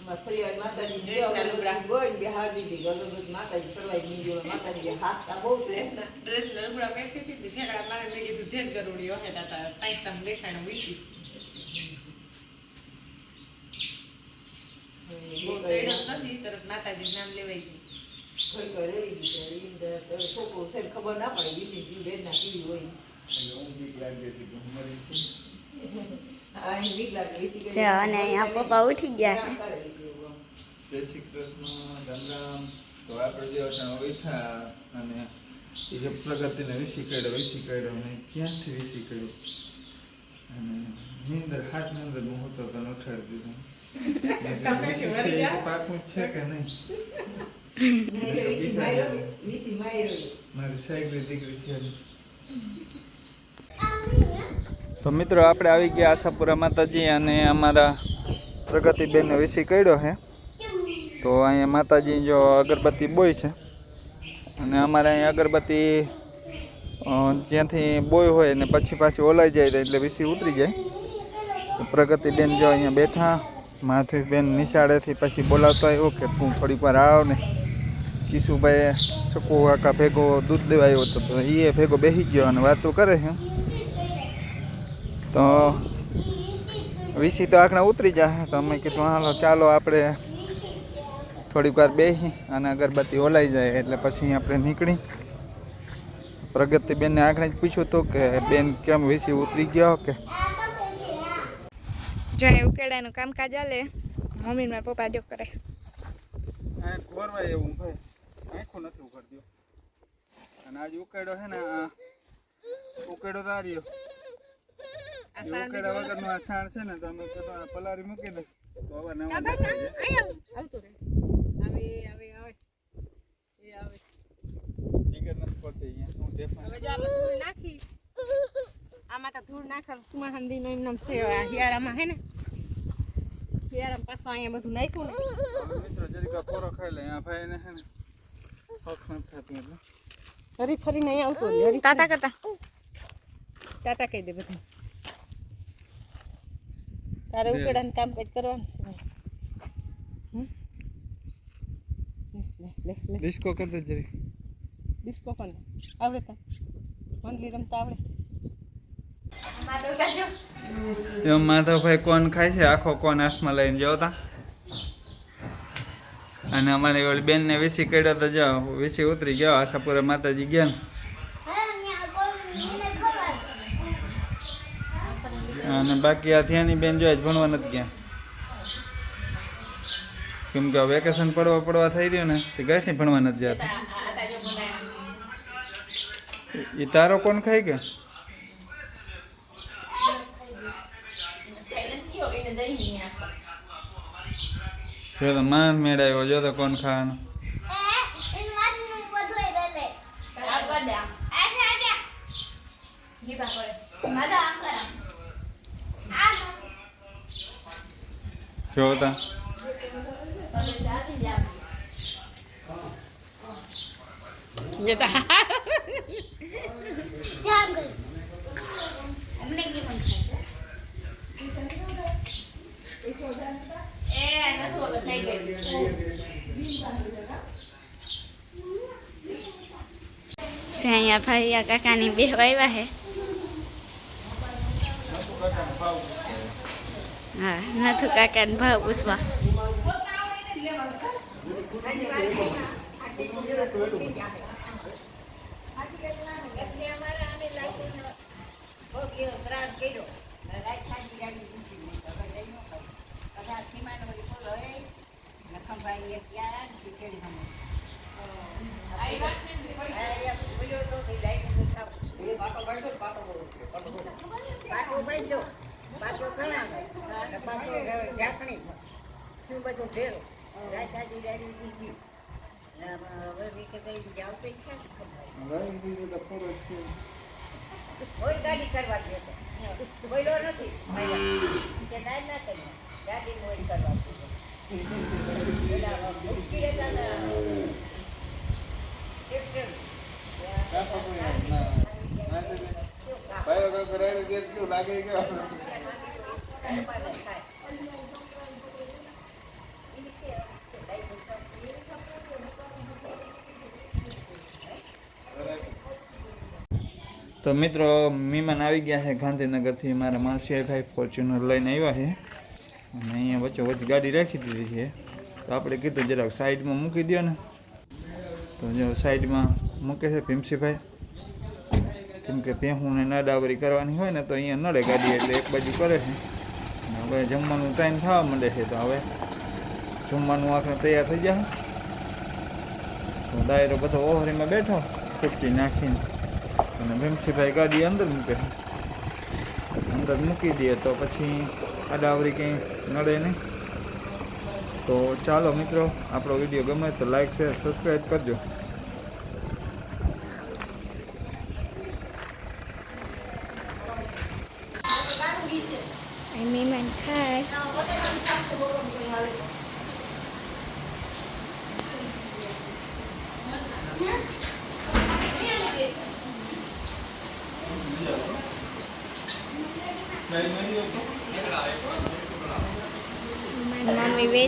લુગડા લુગડા ફરિયાદ માતાજી ડ્રેસના લુગડા. બિહાર દીધી. ગલબત માતાજી માતાજી હાસતા બહુ છે. કોઈ કોઈ રેડી દીધા ઈ અંદર તો છોકરો છે ખબર ના પડે. બીજી જીવ ના કેવી હોય. છે અને અહીંયા પપ્પા ઉઠી ગયા. જય શ્રી કૃષ્ણ રામ રામ. તો આપણે જે અટાણે અને એ જે પ્રગતિને વીસી કાઢ્યો વીસી કાઢ્યો અને ક્યાંથી વીસી કાઢ્યો અને નીંદર હાથની અંદર હું હતો તને ઉઠાડી દીધો. પાકું છે કે નહીં. મારી સાહેબ દીકરી છે. તો મિત્રો, આપણે આવી ગયા આશાપુરા માતાજી અને અમારા પ્રગતિબેનને વિસી કર્યો છે. તો અહીંયા માતાજી જો અગરબત્તી બોય છે. અને અમારે અહીંયા અગરબત્તી જ્યાંથી બોય હોય ને પછી પાછી ઓલાઈ જાય એટલે વિસી ઉતરી જાય. તો પ્રગતિબેન જો અહીંયા બેઠા, માધવીબેન નિશાળેથી પછી બોલાવતો આવ્યો કે તું થોડીક વાર આવ ને. કિશુભાઈ ચકુ આખા ભેગો દૂધ દેવા આવ્યો હતો તો એ ભેગો બેસી ગયો અને વાતો કરે છે. તો વીસી તો આખણા ઉતરી જાય તો અમે કીધું હાલો ચાલો આપણે થોડીક વાર બેસી અને અગરબત્તી ઓલાઈ જાય. એટલે પછી આપણે નીકળી. પ્રગતિબેનને આખણે જ પૂછ્યું હતું કે બેન કેમ વીસી ઉતરી ગયો કે? જો એ ઉકેડાનું કામકાજ ચાલે મમ્મી ને પપ્પા જો કરે. એવું ભાઈ આખું નથી ઉઘડ્યો અને આજ ઉકેડો છે ને ઉકેડો તાર્યો ઉકેડા વગરનો આ છે ને તમે પલારી મૂકી દે. તો હવે નવા દેખાય છે. જીગર નથી પડતી અહીંયા શું દેખાય. આમાં તો ધૂળ નાખે સુમાહંદી નો એમનેમ હિયારામાં હે ને? હિયારામાં પાછું અહીંયા બધું નાખ્યું ને. મિત્રો જરીક પોરો ખાઈ લે આ ભાઈને છે ને હક નથી થતું એટલે. હરી ફરીને અહીંયા આવતો હરી તાતા કરતા. તાતા કહી દે બધું. તારે ઉકેડાનું કામ કંઈક કરવાનું છે ડિસ્કો કર દે જરી ડિસ્કો પણ આવડે તો. મંદલી રમતા આવડે. એમ માધવભાઈ કોણ ખાય છે? આખો કોણ હાથમાં લઈને જોતા અને અમારી ઓલી બેનને વીસી કર્યો તો જો વીસી ઉતરી ગયો આશાપુરા માતાજી ગયા ને. અને બાકી આ ધ્યાની બેન જો ભણવા નથી ગયા. કેમ કે વેકેશન પડવા પડવા થઈ રહ્યું ને, તે ગાયથી ભણવા નથી જતા એ તારો કોણ ખાય કે જો તો માન મેળાયો, જો તો કોણ ખાવાનું? જોતા જતા હતા અહીંયા ભાઈ કાકાની બે આવ્યા છે હા નથુ કાકાને ભાવ પૂછવા પાટલો બાંધ્યો, પાટલો ચણાવે, અને પાછો ઢાંકણી. શું બધું ભેરું. રાજાજી રાણી દીધી. હવે વી કે કઈ જાવ તો ઈ કોઈ ગાડી કરવા દે તો. બોલ્યો નથી. કે ના ના કરી ગાડી મોઈ કરવા દે હતા. ને એક્સિડન્ટ. લાગે ગયો તો મિત્રો મહેમાન આવી ગયા છે ગાંધીનગરથી. મારા માણસિયા ભાઈ ફોર્ચ્યુનર લઈને આવ્યા છે. અને અહીંયા વચ્ચે વચ્ચે ગાડી રાખી દીધી છે. તો આપણે કીધું જરાક સાઈડમાં મૂકી દો ને. તો જો સાઈડમાં મૂકે છે ભીમસીભાઈ કેમ કે ભેહુંને નડાવરી કરવાની હોય ને તો અહીંયા નડે ગાડી એટલે એક બાજુ કરે છે. હવે જમવાનું ટાઈમ થવા માંડે છે તો હવે જમવાનું આખરે તૈયાર થઈ જાય તો દાયરો બધો ઓહરીમાં બેઠો ખુરચી નાખીને અને ભીમસીભાઈ ગાડી અંદર મૂકે અંદર મૂકી દઈએ તો પછી આડાવરી કંઈ નડે નહીં. તો ચાલો મિત્રો, આપણો વીડિયો ગમે તો લાઈક શેર સબસ્ક્રાઈબ કરજો મહેમાન ખાય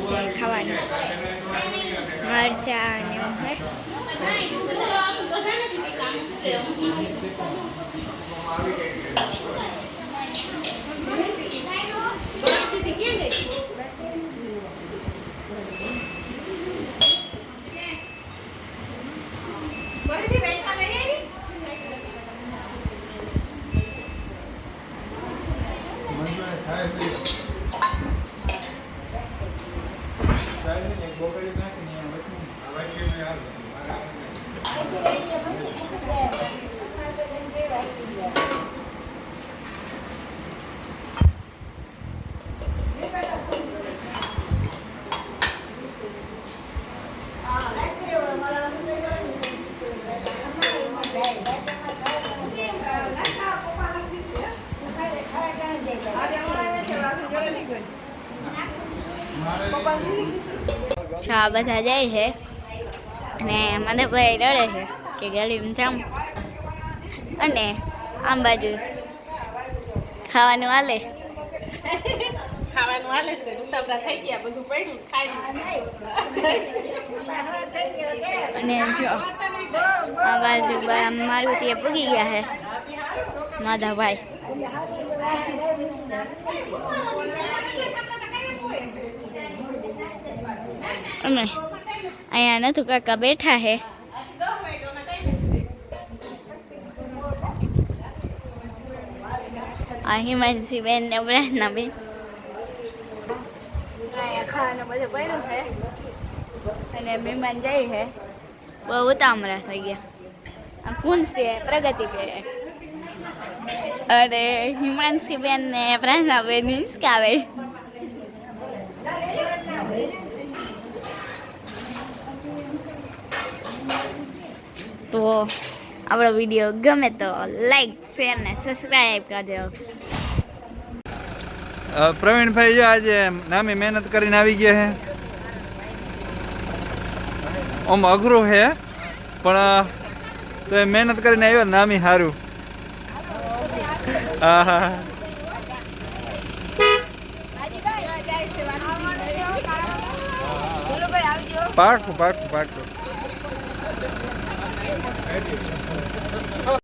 મમ્મી વેચે ખાવાનું. મરચા અને એવું હે છા બધા જાય છે. અને મને ભાઈ રડે છે કે ગલીમાં જામ અને આમ બાજુ ખાવાનું હાલે ખાવાનું હાલે છે. ઉતાવળા થઈ ગયા બધું પડ્યું ખાઈ અને જો આ બાજુ મારું ત્યાં પૂગી ગયા છે. માધાભાઈ અને અહીંયા નથુ કાકા બેઠા હે. આ હિમાંશી બેન ને પ્રેરણા બેન. ખાવાનું બધું છે અને મહેમાન જાય છે બહુ ઉતામળા થઈ ગયા. આ કોણ છે? પ્રગતિ કે. અરે, હિમાંશી બેન ને પ્રેરણા બેન તો આપણો વીડિયો ગમે તો લાઈક શેર ને સબસ્ક્રાઈબ કરજો. પ્રવીણભાઈ જો આજે નામી મહેનત કરીને આવી ગયા હે. આમ અઘરું છે પણ તો એ મહેનત કરીને આવ્યો નામી સારું હા હા પાકું પાકું પાકું. Thank you.